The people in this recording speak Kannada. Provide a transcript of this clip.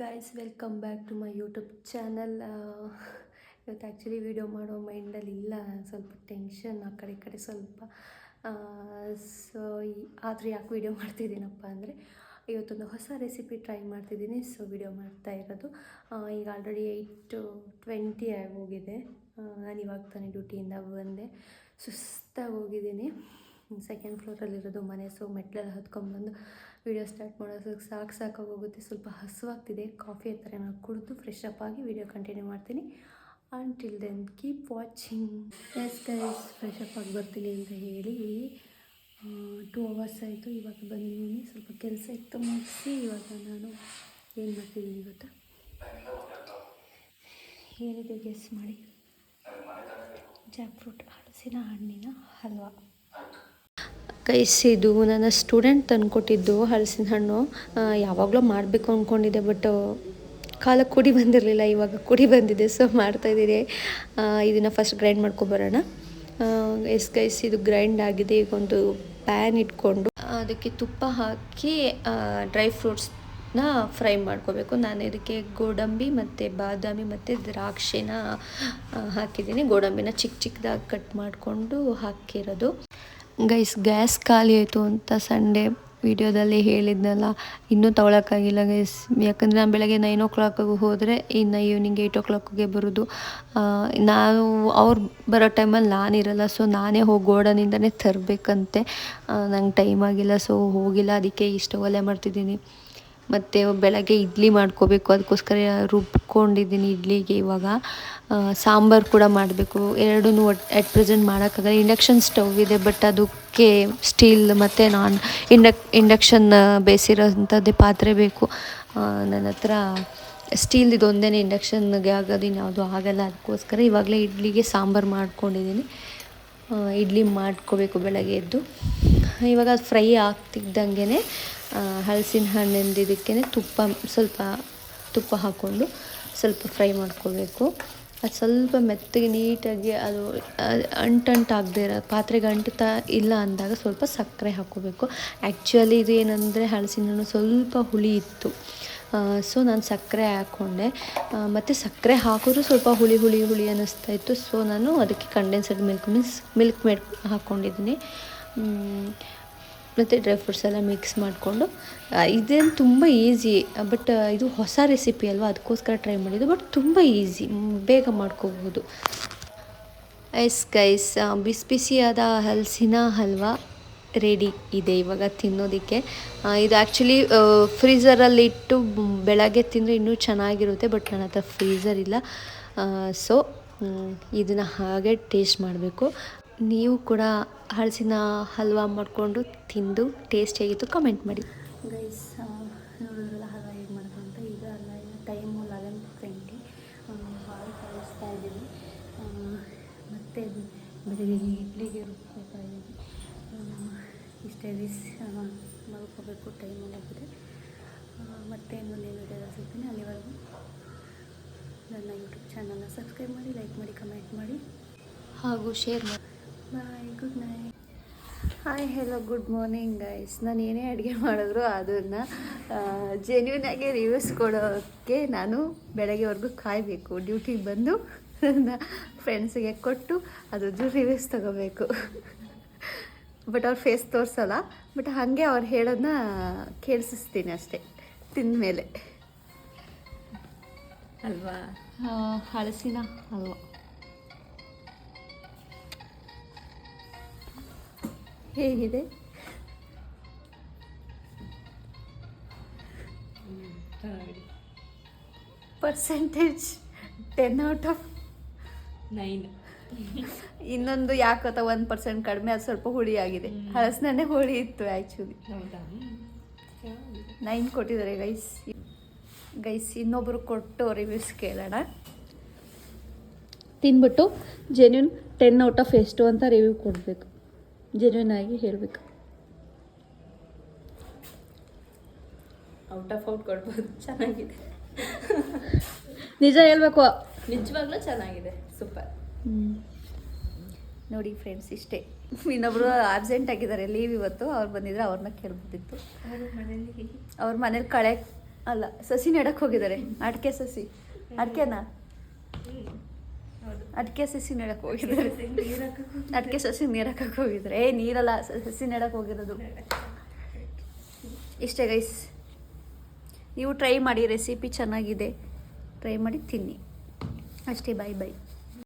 Guys welcome back to my YouTube channel ಇವತ್ತು ಆ್ಯಕ್ಚುಲಿ ವೀಡಿಯೋ ಮಾಡೋ ಮೈಂಡಲ್ಲಿ ಇಲ್ಲ. ಸ್ವಲ್ಪ ಟೆನ್ಷನ್ ಆ ಕಡೆ ಈ ಕಡೆ ಸ್ವಲ್ಪ. ಸೊ ಆದರೆ ಯಾಕೆ ವೀಡಿಯೋ ಮಾಡ್ತಿದ್ದೀನಪ್ಪ ಅಂದರೆ, ಇವತ್ತೊಂದು ಹೊಸ ರೆಸಿಪಿ ಟ್ರೈ ಮಾಡ್ತಿದ್ದೀನಿ. ಸೊ ವಿಡಿಯೋ ಮಾಡ್ತಾ ಇರೋದು. ಈಗ ಆಲ್ರೆಡಿ ಏಯ್ಟ್ ಟ್ವೆಂಟಿ ಹೋಗಿದೆ. ನಾನು ಇವಾಗ ತಾನೇ ಡ್ಯೂಟಿಯಿಂದ ಬಂದೆ. ಸುಸ್ತಾಗಿ ಹೋಗಿದ್ದೀನಿ. ಸೆಕೆಂಡ್ ಫ್ಲೋರಲ್ಲಿರೋದು, ಮನೆ ಸೊ ಮೆಟ್ಲೆಲ್ಲ ಹತ್ಕೊಂಡ್ಬಂದು ವೀಡಿಯೋ ಸ್ಟಾರ್ಟ್ ಮಾಡೋದಕ್ಕೆ ಸಾಕು ಸಾಕಾಗೋಗುತ್ತೆ. ಸ್ವಲ್ಪ ಹಸುವಾಗ್ತಿದೆ ಕಾಫಿ ಥರ ನಾನು ಕುಡಿದು ಫ್ರೆಶ್ ಅಪ್ ಆಗಿ ವೀಡಿಯೋ ಕಂಟಿನ್ಯೂ ಮಾಡ್ತೀನಿ. Until then keep watching yes guys fresh up ಆಗಿ ಬರ್ತೀನಿ ಅಂತ ಹೇಳಿ ಟೂ ಅವರ್ಸ್ ಆಯಿತು. ಇವಾಗ ಬಂದಿದ್ದೀನಿ ಸ್ವಲ್ಪ ಕೆಲಸ ಇತ್ತು, ಮುಗಿಸಿ ಇವಾಗ ನಾನು ಏನು ಮಾಡ್ತಿದ್ದೀನಿ ಇವತ್ತು ಏನಿದೆ ಗೆಸ್ ಮಾಡಿ? ಜಾಕ್ ಫ್ರೂಟ್ ಹಲಸಿನ ಹಣ್ಣಿನ ಹಲ್ವಾ. ಕೈಸ್ ಇದು ನನ್ನ ಸ್ಟೂಡೆಂಟ್ ತಂದುಕೊಟ್ಟಿದ್ದು ಹಲಸಿನ ಹಣ್ಣು. ಯಾವಾಗಲೂ ಮಾಡಬೇಕು ಅಂದ್ಕೊಂಡಿದ್ದೆ ಬಟ್ ಕಾಲ ಕುಡಿ ಬಂದಿರಲಿಲ್ಲ, ಇವಾಗ ಕುಡಿ ಬಂದಿದೆ ಸೊ ಮಾಡ್ತಾಯಿದ್ದೀರಿ ಇದನ್ನು ಫಸ್ಟ್ ಗ್ರೈಂಡ್ ಮಾಡ್ಕೊಬರೋಣ ಎಸ್ ಗೈಸ್ ಇದು ಗ್ರೈಂಡ್ ಆಗಿದೆ, ಈಗ ಒಂದು ಪ್ಯಾನ್ ಇಟ್ಕೊಂಡು ಅದಕ್ಕೆ ತುಪ್ಪ ಹಾಕಿ ಡ್ರೈ ಫ್ರೂಟ್ಸ್ನ ಫ್ರೈ ಮಾಡ್ಕೋಬೇಕು. ನಾನು ಇದಕ್ಕೆ ಗೋಡಂಬಿ ಮತ್ತು ಬಾದಾಮಿ ಮತ್ತು ದ್ರಾಕ್ಷಿನ ಹಾಕಿದ್ದೀನಿ. ಗೋಡಂಬಿನ ಚಿಕ್ಕ ಚಿಕ್ಕದಾಗಿ ಕಟ್ ಮಾಡಿಕೊಂಡು ಹಾಕಿರೋದು. ಗೈಸ್, ಗ್ಯಾಸ್ ಖಾಲಿ ಆಯಿತು ಅಂತ ಸಂಡೇ ವಿಡಿಯೋದಲ್ಲಿ ಹೇಳಿದ್ನಲ್ಲ, ಇನ್ನೂ ತೊಗೊಳಕ್ಕಾಗಿಲ್ಲ ಗೈಸ್. ಯಾಕಂದರೆ ನಾನು ಬೆಳಗ್ಗೆ ನೈನ್ ಓ ಕ್ಲಾಕಿಗೆ ಹೋದರೆ ಇನ್ನು ಈವ್ನಿಂಗ್ ಏಯ್ಟ್ ಓ ಕ್ಲಾಕಿಗೆ ಬರೋದು. ನಾನು, ಅವ್ರು ಬರೋ ಟೈಮಲ್ಲಿ ನಾನಿರಲ್ಲ ಸೊ ನಾನೇ ಹೋಗಿ ಗೋಡನಿಂದನೇ ತರಬೇಕಂತೆ. ನಂಗೆ ಟೈಮ್ ಆಗಿಲ್ಲ ಸೊ ಹೋಗಿಲ್ಲ, ಅದಕ್ಕೆ ಇಷ್ಟು ಒಲೆ ಮಾಡ್ತಿದ್ದೀನಿ. ಮತ್ತು ಬೆಳಗ್ಗೆ ಇಡ್ಲಿ ಮಾಡ್ಕೋಬೇಕು. ಅದಕ್ಕೋಸ್ಕರ ರುಬ್ಕೊಂಡಿದ್ದೀನಿ ಇಡ್ಲಿಗೆ ಇವಾಗ. ಸಾಂಬಾರು ಕೂಡ ಮಾಡಬೇಕು. ಎರಡೂ ಅಟ್ ಪ್ರೆಸೆಂಟ್ ಮಾಡೋಕ್ಕಾಗಲ್ಲ. ಇಂಡಕ್ಷನ್ ಸ್ಟವ್ ಇದೆ ಬಟ್ ಅದಕ್ಕೆ ಸ್ಟೀಲ್ ಮತ್ತು ನಾನ್ ಇಂಡಕ್ ಇಂಡಕ್ಷನ್ ಬೇಯಿಸಿರೋಂಥದ್ದೇ ಪಾತ್ರೆ ಬೇಕು. ನನ್ನ ಹತ್ರ ಸ್ಟೀಲ್ದು ಒಂದೇ ಇಂಡಕ್ಷನ್ಗೆ ಆಗೋದು, ಇನ್ಯಾವುದು ಆಗಲ್ಲ. ಅದಕ್ಕೋಸ್ಕರ ಇವಾಗಲೇ ಇಡ್ಲಿಗೆ ಸಾಂಬಾರು ಮಾಡ್ಕೊಂಡಿದ್ದೀನಿ. ಇಡ್ಲಿ ಮಾಡ್ಕೋಬೇಕು ಬೆಳಗ್ಗೆ ಎದ್ದು. ಇವಾಗ ಅದು ಫ್ರೈ ಆಗ್ತಿದ್ದಂಗೆ ಹಲಸಿನ ಹಣ್ಣಿಂದ ಇದಕ್ಕೆ ತುಪ್ಪ, ಸ್ವಲ್ಪ ತುಪ್ಪ ಹಾಕ್ಕೊಂಡು ಸ್ವಲ್ಪ ಫ್ರೈ ಮಾಡ್ಕೋಬೇಕು ಅದು ಸ್ವಲ್ಪ ಮೆತ್ತಗೆ ನೀಟಾಗಿ ಅದು ಅಂಟಂಟಾಗದೇ ಇರೋ, ಪಾತ್ರೆಗೆ ಅಂಟುತ್ತಾ ಇಲ್ಲ ಅಂದಾಗ ಸ್ವಲ್ಪ ಸಕ್ಕರೆ ಹಾಕ್ಕೋಬೇಕು ಆ್ಯಕ್ಚುಲಿ ಇದು ಏನಂದರೆ ಹಲಸಿನ ಹಣ್ಣು ಸ್ವಲ್ಪ ಹುಳಿ ಇತ್ತು. ಸೊ ನಾನು ಸಕ್ಕರೆ ಹಾಕ್ಕೊಂಡೆ ಮತ್ತು ಸಕ್ಕರೆ ಹಾಕಿದ್ರು ಸ್ವಲ್ಪ ಹುಳಿ ಹುಳಿ ಹುಳಿ ಅನ್ನಿಸ್ತಾ ಇತ್ತು. ಸೊ ನಾನು ಅದಕ್ಕೆ condensed milk means milk made ಹಾಕ್ಕೊಂಡಿದ್ದೀನಿ ಮತ್ತು ಡ್ರೈ ಫ್ರೂಟ್ಸ್ ಎಲ್ಲ ಮಿಕ್ಸ್ ಮಾಡಿಕೊಂಡು ಇದೇನು ತುಂಬ ಈಸಿ ಬಟ್ ಇದು ಹೊಸ ರೆಸಿಪಿ ಅಲ್ವಾ? ಅದಕ್ಕೋಸ್ಕರ ಟ್ರೈ ಮಾಡಿದ್ದು ಬಟ್ ತುಂಬ ಈಸಿ ಬೇಗ ಮಾಡ್ಕೋಬೋದು ಐಸ್ ಗೈಸ್ ಬಿಸಿ ಬಿಸಿಯಾದ ಹಲಸಿನ ಹಲ್ವಾ ರೆಡಿ ಇದೆ ಇವಾಗ ತಿನ್ನೋದಕ್ಕೆ. ಇದು ಆ್ಯಕ್ಚುಲಿ ಫ್ರೀಝರಲ್ಲಿ ಇಟ್ಟು ಬೆಳಗ್ಗೆ ತಿಂದರೆ ಇನ್ನೂ ಚೆನ್ನಾಗಿರುತ್ತೆ ಬಟ್ ನನ್ನ ಹತ್ರ ಫ್ರೀಝರ್ ಇಲ್ಲ. ಸೊ ಇದನ್ನು ಹಾಗೆ ಟೇಸ್ಟ್ ಮಾಡಬೇಕು. ನೀವು ಕೂಡ ಹಲಸಿನ ಹಲ್ವಾ ಮಾಡಿಕೊಂಡು ತಿಂದು ಟೇಸ್ಟ್ ಹೇಗಿತ್ತು ಕಮೆಂಟ್ ಮಾಡಿ ಗೈಸ್ ನೋಡಿದ್ರಲ್ಲ ಹಲ್ವಾ ಹೇಗೆ ಮಾಡೋದು ಅಂತ ಈಗ ಅಲ್ಲ ಟೈಮು ಲೆವೆನ್ ಟ್ವೆಂಟಿ ಹಾಲು ಕಳಿಸ್ತಾ ಇದ್ದೀವಿ. ಮತ್ತು ಬೆಳಗ್ಗೆ ಇಡ್ಲಿಗೆ ರುಬ್ಕೋತಾ ಇದ್ದೀವಿ. ಇಷ್ಟೇ ರೀಸ್ ಮಲ್ಕೋಬೇಕು ಟೈಮ್ ಆಗಿದೆ ಮತ್ತೆ ಇನ್ನೊಂದು ವಿಡಿಯೋ ಸಿಗ್ತೀನಿ. ಅಲ್ಲಿವರೆಗೂ ನನ್ನ ಯೂಟ್ಯೂಬ್ ಚಾನಲ್ನ ಸಬ್ಸ್ಕ್ರೈಬ್ ಮಾಡಿ ಲೈಕ್ ಮಾಡಿ ಕಮೆಂಟ್ ಮಾಡಿ. ಹಾಗೂ ಶೇರ್ ಮಾಡಿ. Bye good night hi hello good morning guys ನಾನು ಏನೇ ಅಡುಗೆ ಮಾಡಿದ್ರು ಅದನ್ನು ಜೆನ್ಯೂನ್ ಆಗಿ ರಿವ್ಯೂಸ್ ಕೊಡೋಕ್ಕೆ ನಾನು ಬೆಳಗ್ಗೆವರೆಗೂ ಕಾಯಬೇಕು. ಡ್ಯೂಟಿಗೆ ಬಂದು ನನ್ನ ಫ್ರೆಂಡ್ಸಿಗೆ ಕೊಟ್ಟು ಅದ್ರದ್ದು ರಿವ್ಯೂಸ್ ತಗೋಬೇಕು. ಬಟ್ ಅವ್ರ ಫೇಸ್ ತೋರಿಸಲ್ಲ. ಬಟ್ ಹಾಗೆ ಅವ್ರು ಹೇಳೋದನ್ನ ಕೇಳಿಸ್ತೀನಿ ಅಷ್ಟೇ ತಿಂದಮೇಲೆ. ಅಲ್ವಾ? ಹಲಸಿನ ಹಲ್ವಾ. ಹೇಗಿದೆ? Percentage ten out of nine ಇನ್ನೊಂದು ಯಾಕತ್ತ ಒಂದು ಪರ್ಸೆಂಟ್ ಕಡಿಮೆ ಅದು ಸ್ವಲ್ಪ ಹುಳಿ ಆಗಿದೆ. ಹಲಸಿನಣ್ಣೆ ಹುಳಿ ಇತ್ತು ಆ್ಯಕ್ಚುಲಿ ನೈನ್ ಕೊಟ್ಟಿದ್ದಾರೆ ಗೈಸ್ ಗೈಸ್ ಇನ್ನೊಬ್ಬರು ಕೊಟ್ಟು ರಿವ್ಯೂಸ್ ಕೇಳೋಣ. ತಿನ್ಬಿಟ್ಟು ಜೆನ್ಯೂನ್ ಟೆನ್ ಔಟ್ ಆಫ್ ಎಷ್ಟು ಅಂತ ರಿವ್ಯೂ ಕೊಡಬೇಕು. ಜೆನ್ಯೂನ್ ಆಗಿ ಹೇಳಬೇಕು. ಔಟ್ ಆಫ್ ಔಟ್ ಕೊಡ್ಬೋದು. ಚೆನ್ನಾಗಿದೆ. ನಿಜ ಹೇಳ್ಬೇಕು. ನಿಜವಾಗ್ಲೂ ಚೆನ್ನಾಗಿದೆ. ಸೂಪರ್ ನೋಡಿ ಫ್ರೆಂಡ್ಸ್ ಇಷ್ಟೇ. ಇನ್ನೊಬ್ರು ಆಬ್ಸೆಂಟ್ ಆಗಿದ್ದಾರೆ ಲೀವ್ ಇವತ್ತು. ಅವ್ರು ಬಂದಿದ್ರೆ ಅವ್ರನ್ನ ಕೇಳ್ಬೋದಿತ್ತು. ಅವ್ರ ಮನೇಲಿ ಕಳೆ ಅಲ್ಲ ಸಸಿ ನೆಡಕ್ಕೆ ಹೋಗಿದ್ದಾರೆ. ಅಡಿಕೆ ಸಸಿ. ಅಡಿಕೆನಾ? ಅಡಿಕೆ ಸಸಿ ನೆಡಕ್ಕೆ ಹೋಗಿದ್ರೆ ಅಡಿಕೆ ಸಸಿ ನೀರಕ್ಕೆ ಹೋಗಿದ್ರೆ ಏ ನೀರಲ್ಲ ಸಸಿ ನೆಡಕ್ಕೆ ಹೋಗಿರೋದು. ಇಷ್ಟೇ ಗೈಸ್ ನೀವು ಟ್ರೈ ಮಾಡಿ ರೆಸಿಪಿ ಚೆನ್ನಾಗಿದೆ. ಟ್ರೈ ಮಾಡಿ ತಿನ್ನಿ. ಅಷ್ಟೇ ಬಾಯ್ ಬಾಯ್